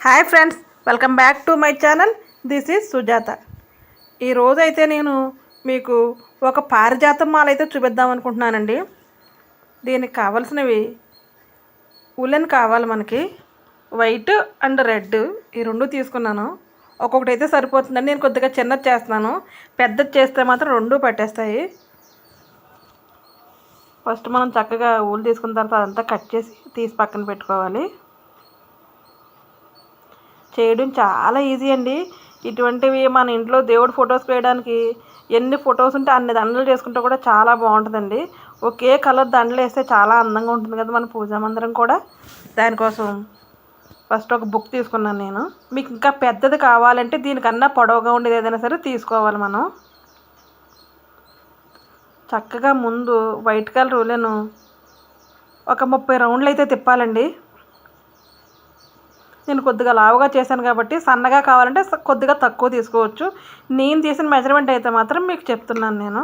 Hi friends welcome back to my channel. This is Sujatha. ఈరోజు అయితే నేను మీకు ఒక పారిజాతం మాల అయితే చూపిద్దాం అనుకుంటున్నానండి. దీనికి కావాల్సినవి ఉలెన్ కావాలి మనకి వైట్ అండ్ రెడ్. ఈ రెండు తీసుకున్నాను. ఒక్కొక్కటి అయితే సరిపోతుందండి నేను కొద్దిగా చిన్నది చేస్తున్నాను. పెద్దది చేస్తే మాత్రం రెండు పట్టేస్తాయి. ఫస్ట్ మనం చక్కగా ఊలు తీసుకున్న తర్వాత అదంతా కట్ చేసి తీసి పక్కన పెట్టుకోవాలి. చేయడం చాలా ఈజీ అండి. ఇటువంటివి మన ఇంట్లో దేవుడి ఫొటోస్ వేయడానికి ఎన్ని ఫొటోస్ ఉంటే అన్ని దండలు చేసుకుంటే కూడా చాలా బాగుంటుందండి. ఒకే కలర్ దండలు వేస్తే చాలా అందంగా ఉంటుంది కదా మన పూజా మందిరం కూడా. దానికోసం ఫస్ట్ ఒక బుక్ తీసుకున్నాను నేను. మీకు ఇంకా పెద్దది కావాలంటే దీనికన్నా పొడవుగా ఉండేది ఏదైనా సరే తీసుకోవాలి మనం. చక్కగా ముందు వైట్ కలర్ రూలను ఒక ముప్పై రౌండ్లు అయితే తిప్పాలండి. నేను కొద్దిగా లావుగా చేశాను కాబట్టి సన్నగా కావాలంటే కొద్దిగా తక్కువ తీసుకోవచ్చు. నేను తీసిన మెజర్మెంట్ అయితే మాత్రం మీకు చెప్తున్నాను నేను.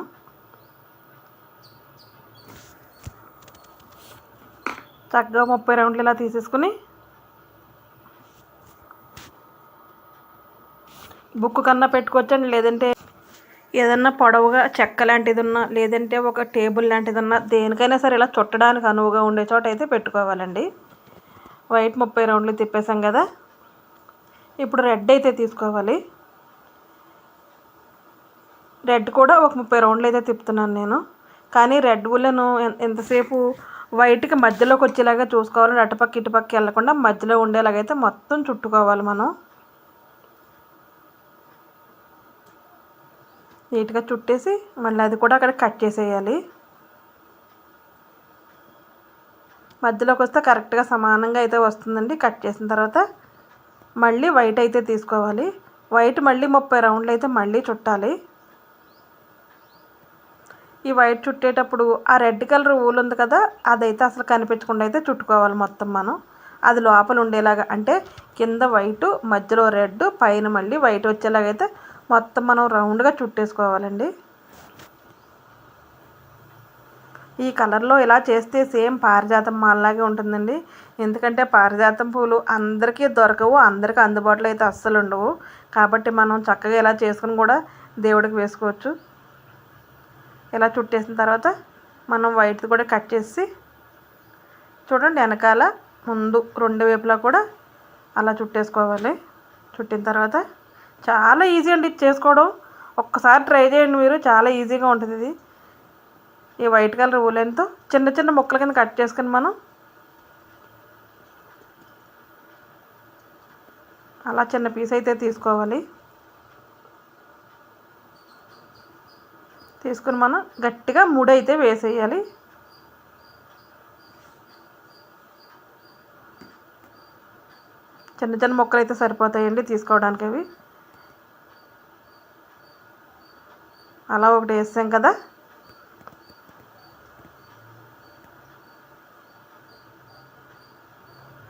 చక్కగా ముప్పై రౌండ్లు ఇలా తీసేసుకుని బుక్ కన్నా పెట్టుకోవచ్చండి. లేదంటే ఏదన్నా పొడవుగా చెక్క లాంటిది ఉన్నా లేదంటే ఒక టేబుల్ లాంటిది ఉన్నా దేనికైనా సరే ఇలా చుట్టడానికి అనువుగా ఉండే చోట అయితే పెట్టుకోవాలండి. వైట్ ముప్పై రౌండ్లు తిప్పేసాం కదా. ఇప్పుడు రెడ్ అయితే తీసుకోవాలి. రెడ్ కూడా ఒక ముప్పై రౌండ్లు అయితే తిప్పుతున్నాను నేను. కానీ రెడ్ ఉలను ఎంతసేపు వైట్కి మధ్యలోకి వచ్చేలాగా చూసుకోవాలి అటుపక్క ఇటుపక్క వెళ్ళకుండా మధ్యలో ఉండేలాగైతే మొత్తం చుట్టుకోవాలి మనం. నీట్గా చుట్టేసి మళ్ళీ అది కూడా అక్కడ కట్ చేసేయాలి. మధ్యలోకి వస్తే కరెక్ట్గా సమానంగా అయితే వస్తుందండి. కట్ చేసిన తర్వాత మళ్ళీ వైట్ అయితే తీసుకోవాలి. వైట్ మళ్ళీ ముప్పై రౌండ్లు అయితే మళ్ళీ చుట్టాలి. ఈ వైట్ చుట్టేటప్పుడు ఆ రెడ్ కలర్ ఊలు ఉంది కదా అదైతే అసలు కనిపించకుండా అయితే చుట్టుకోవాలి మొత్తం మనం. అది లోపల ఉండేలాగా అంటే కింద వైట్ మధ్యలో రెడ్ పైన మళ్ళీ వైట్ వచ్చేలాగైతే మొత్తం మనం రౌండ్గా చుట్టేసుకోవాలండి. ఈ కలర్లో ఇలా చేస్తే సేమ్ పారిజాతం మాలలాగే ఉంటుందండి. ఎందుకంటే పారిజాతం పూలు అందరికీ దొరకవు అందరికీ అందుబాటులో అయితే అస్సలు ఉండవు. కాబట్టి మనం చక్కగా ఇలా చేసుకుని కూడా దేవుడికి వేసుకోవచ్చు. ఇలా చుట్టేసిన తర్వాత మనం వైట్ కూడా కట్ చేసి చూడండి వెనకాల ముందు రెండు వైపులా కూడా అలా చుట్టేసుకోవాలి. చుట్టిన తర్వాత చాలా ఈజీ అండి ఇది చేసుకోవడం. ఒక్కసారి ట్రై చేయండి మీరు చాలా ఈజీగా ఉంటుంది ఇది. ఈ వైట్ కలర్ ఊలెన్తో చిన్న చిన్న ముక్కల కింద కట్ చేసుకుని మనం అలా చిన్న పీస్ అయితే తీసుకోవాలి. తీసుకుని మనం గట్టిగా ముడైతే వేసేయాలి. చిన్న చిన్న మొక్కలు అయితే సరిపోతాయండి తీసుకోవడానికి అవి. అలా ఒకటి వేసాం కదా.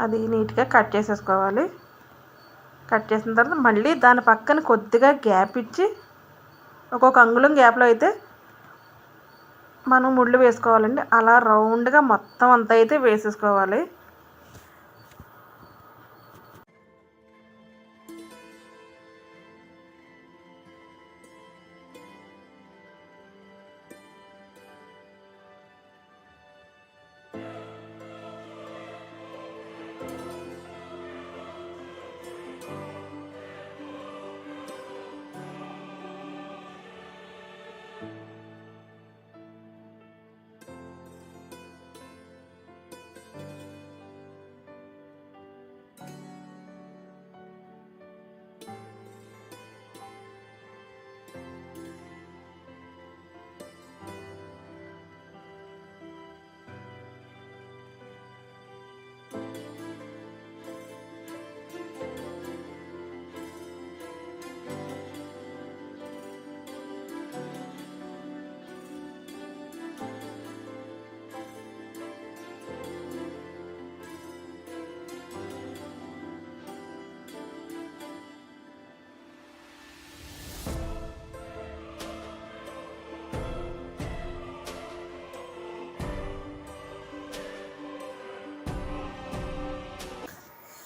అది నీట్గా కట్ చేసేసుకోవాలి. కట్ చేసిన తర్వాత మళ్ళీ దాని పక్కన కొద్దిగా గ్యాప్ ఇచ్చి ఒక్కొక్క అంగుళం గ్యాప్లో అయితే మనం ముళ్ళు వేసుకోవాలండి. అలా రౌండ్గా మొత్తం అంతా అయితే వేసేసుకోవాలి.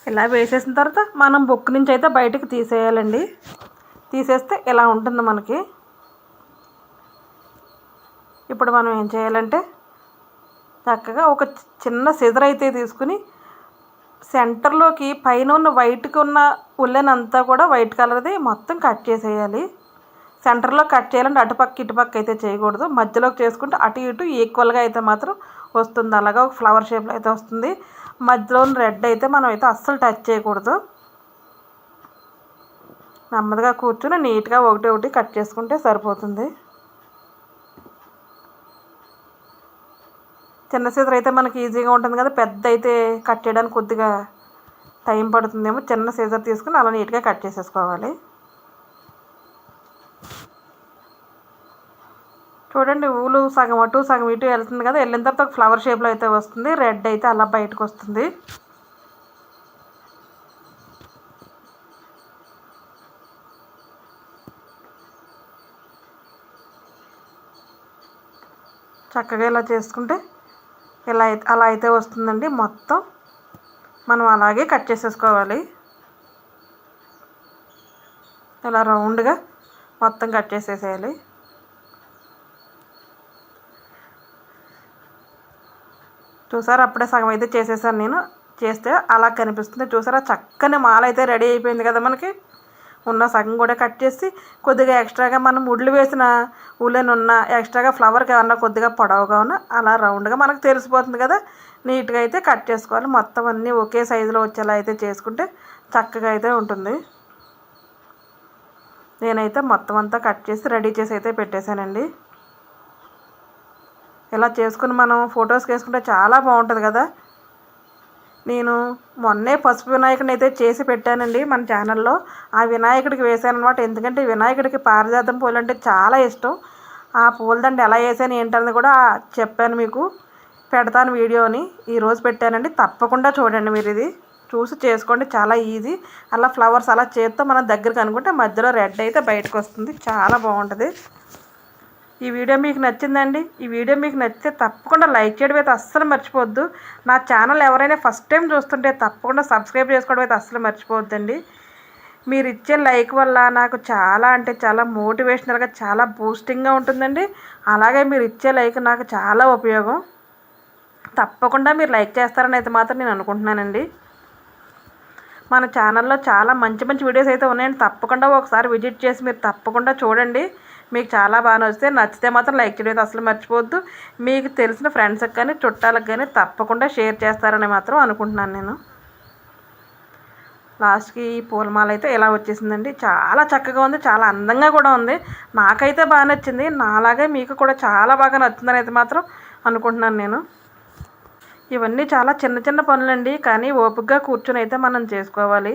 ఇలా వేసేసిన తర్వాత మనం బుక్ నుంచి అయితే బయటకు తీసేయాలండి. తీసేస్తే ఇలా ఉంటుంది మనకి. ఇప్పుడు మనం ఏం చేయాలంటే చక్కగా ఒక చిన్న సిజర్ అయితే తీసుకుని సెంటర్లోకి పైన ఉన్న వైట్కి ఉన్న ఉల్లెన్ అంతా కూడా వైట్ కలర్ది మొత్తం కట్ చేసేయాలి. సెంటర్లో కట్ చేయాలంటే అటుపక్క ఇటుపక్క అయితే చేయకూడదు. మధ్యలోకి చేసుకుంటే అటు ఇటు ఈక్వల్గా అయితే మాత్రం వస్తుంది. అలాగా ఒక ఫ్లవర్ షేప్లో అయితే వస్తుంది. మధ్యలో రెడ్ అయితే మనం అయితే అస్సలు టచ్ చేయకూడదు. నెమ్మదిగా కూర్చుని నీట్గా ఒకటి ఒకటి కట్ చేసుకుంటే సరిపోతుంది. చిన్న సీజర్ అయితే మనకి ఈజీగా ఉంటుంది కదా పెద్ద అయితే కట్ చేయడానికి కొద్దిగా టైం పడుతుందేమో. చిన్న సీజర్ తీసుకుని అలా నీట్గా కట్ చేసేసుకోవాలి. చూడండి ఊలు సగం అటు సగం ఇటు వెళ్తుంది కదా వెళ్ళిన తర్వాత ఒక ఫ్లవర్ షేప్లో అయితే వస్తుంది. రెడ్ అయితే అలా బయటకు వస్తుంది. చక్కగా ఇలా చేసుకుంటే ఇలా అయితే అలా అయితే వస్తుందండి మొత్తం. మనం అలాగే కట్ చేసేసుకోవాలి. ఇలా రౌండ్గా మొత్తం కట్ చేసేసేయాలి. చూసారా? అప్పుడే సగం అయితే చేసేసాను నేను. చేస్తే అలా కనిపిస్తుంది. చూసారా? చక్కని మాల అయితే రెడీ అయిపోయింది కదా మనకి. ఉన్న సగం కూడా కట్ చేసి కొద్దిగా ఎక్స్ట్రాగా మనం ముడ్లు వేసిన ఉలెన్ ఉన్న ఎక్స్ట్రాగా ఫ్లవర్కి ఏమన్నా కొద్దిగా పొడవుగా ఉన్న అలా రౌండ్గా మనకు తెలిసిపోతుంది కదా. నీట్గా అయితే కట్ చేసుకోవాలి. మొత్తం అన్నీ ఒకే సైజులో వచ్చేలా అయితే చేసుకుంటే చక్కగా అయితే ఉంటుంది. నేనైతే మొత్తం అంతా కట్ చేసి రెడీ చేసి అయితే పెట్టేశానండి. ఇలా చేసుకుని మనం ఫొటోస్కి వేసుకుంటే చాలా బాగుంటుంది కదా. నేను మొన్నే పసుపు వినాయకుడిని అయితే చేసి పెట్టానండి మన ఛానల్లో. ఆ వినాయకుడికి వేసాను అనమాట ఎందుకంటే వినాయకుడికి పారిజాతం పూలు అంటే చాలా ఇష్టం. ఆ పూలదండ ఎలా వేసాను ఏంటన్నది కూడా చెప్పాను మీకు. పెడతాను వీడియోని. ఈరోజు పెట్టానండి. తప్పకుండా చూడండి మీరు ఇది. చూసి చేసుకోండి. చాలా ఈజీ. అలా ఫ్లవర్స్ అలా చేత్తో మనం దగ్గరికి అనుకుంటే మధ్యలో రెడ్ అయితే బయటకు వస్తుంది. చాలా బాగుంటుంది. ఈ వీడియో మీకు నచ్చిందండి. ఈ వీడియో మీకు నచ్చితే తప్పకుండా లైక్ చేయడం అయితే అస్సలు మర్చిపోవద్దు. నా ఛానల్ ఎవరైనా ఫస్ట్ టైం చూస్తుంటే తప్పకుండా సబ్స్క్రైబ్ చేసుకోవడం అయితే అస్సలు మర్చిపోవద్దండి. మీరు ఇచ్చే లైక్ వల్ల నాకు చాలా అంటే చాలా మోటివేషనల్గా చాలా బూస్టింగ్గా ఉంటుందండి. అలాగే మీరు ఇచ్చే లైక్ నాకు చాలా ఉపయోగం. తప్పకుండా మీరు లైక్ చేస్తారని అయితే మాత్రం నేను అనుకుంటున్నానండి. మన ఛానల్లో చాలా మంచి మంచి వీడియోస్ అయితే ఉన్నాయండి. తప్పకుండా ఒకసారి విజిట్ చేసి మీరు తప్పకుండా చూడండి. మీకు చాలా బాగా నచ్చితే నచ్చితే మాత్రం లైక్ చేయడం అసలు మర్చిపోవద్దు. మీకు తెలిసిన ఫ్రెండ్స్కి కానీ చుట్టాలకు కానీ తప్పకుండా షేర్ చేస్తారని మాత్రం అనుకుంటున్నాను నేను. లాస్ట్కి ఈ పూలమాల అయితే ఇలా వచ్చేసిందండి? చాలా చక్కగా ఉంది చాలా అందంగా కూడా ఉంది. నాకైతే బాగా నచ్చింది నాలాగే మీకు కూడా చాలా బాగా నచ్చిందని అయితే మాత్రం అనుకుంటున్నాను నేను. ఇవన్నీ చాలా చిన్న చిన్న పనులండి కానీ ఓపికగా కూర్చొని అయితే మనం చేసుకోవాలి.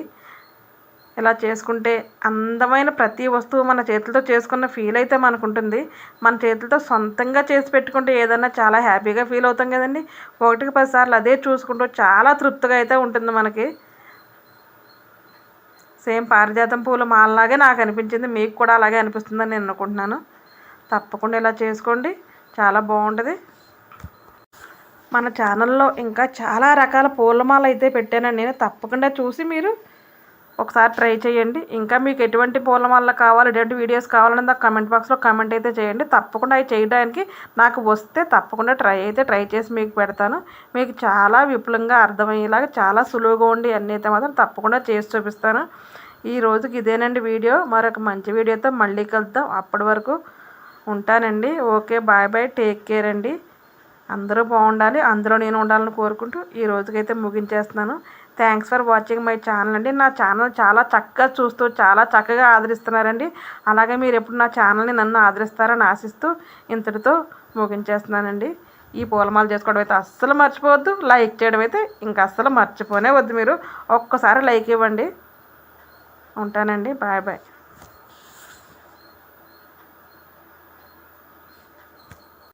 ఇలా చేసుకుంటే అందమైన ప్రతి వస్తువు మన చేతులతో చేసుకున్న ఫీల్ అయితే మనకు ఉంటుంది మన చేతులతో సొంతంగా చేసి పెట్టుకుంటే ఏదైనా చాలా హ్యాపీగా ఫీల్ అవుతాం కదండి. ఒకటికి పదిసార్లు అదే చూసుకుంటూ చాలా తృప్తిగా అయితే ఉంటుంది మనకి. సేమ్ పారిజాతం పూల మాలలాగే నాకు అనిపించింది. మీకు కూడా అలాగే అనిపిస్తుందని నేను అనుకుంటున్నాను. తప్పకుండా ఇలా చేసుకోండి. చాలా బాగుంటుంది. మన ఛానల్లో ఇంకా చాలా రకాల పూలమాల అయితే పెట్టానండి. నేను తప్పకుండా చూసి మీరు ఒకసారి ట్రై చేయండి. ఇంకా మీకు ఎటువంటి పూలమాల కావాలి ఎటువంటి వీడియోస్ కావాలన్నది కమెంట్ బాక్స్లో కమెంట్ అయితే చేయండి. తప్పకుండా అవి చేయడానికి నాకు వస్తే తప్పకుండా ట్రై అయితే ట్రై చేసి మీకు పెడతాను. మీకు చాలా విపులంగా అర్థమయ్యేలాగా చాలా సులువుగా ఉండి అన్నీ అయితే మాత్రం తప్పకుండా చేసి చూపిస్తాను. ఈ రోజుకి ఇదేనండి వీడియో మరొక మంచి వీడియోతో మళ్ళీ కలుద్దాం. అప్పటి వరకు ఉంటానండి. Okay bye bye take care అండి. అందరూ బాగుండాలి. అందులో నేను ఉండాలని కోరుకుంటూ ఈ రోజుకైతే ముగించేస్తున్నాను. Thanks for watching my channel అండి. నా ఛానల్ చాలా చక్కగా చూస్తూ చాలా చక్కగా ఆదరిస్తున్నారండి. అలాగే మీరు ఎప్పుడు నా ఛానల్ని నన్ను ఆదరిస్తారని ఆశిస్తూ ఇంతటితో ముగించేస్తున్నానండి. ఈ పూలమాల చేసుకోవడం అయితే అస్సలు మర్చిపోవద్దు. లైక్ చేయడం అయితే ఇంకా అస్సలు మర్చిపోనే వద్దు మీరు. ఒక్కసారి లైక్ ఇవ్వండి. ఉంటానండి. Bye bye.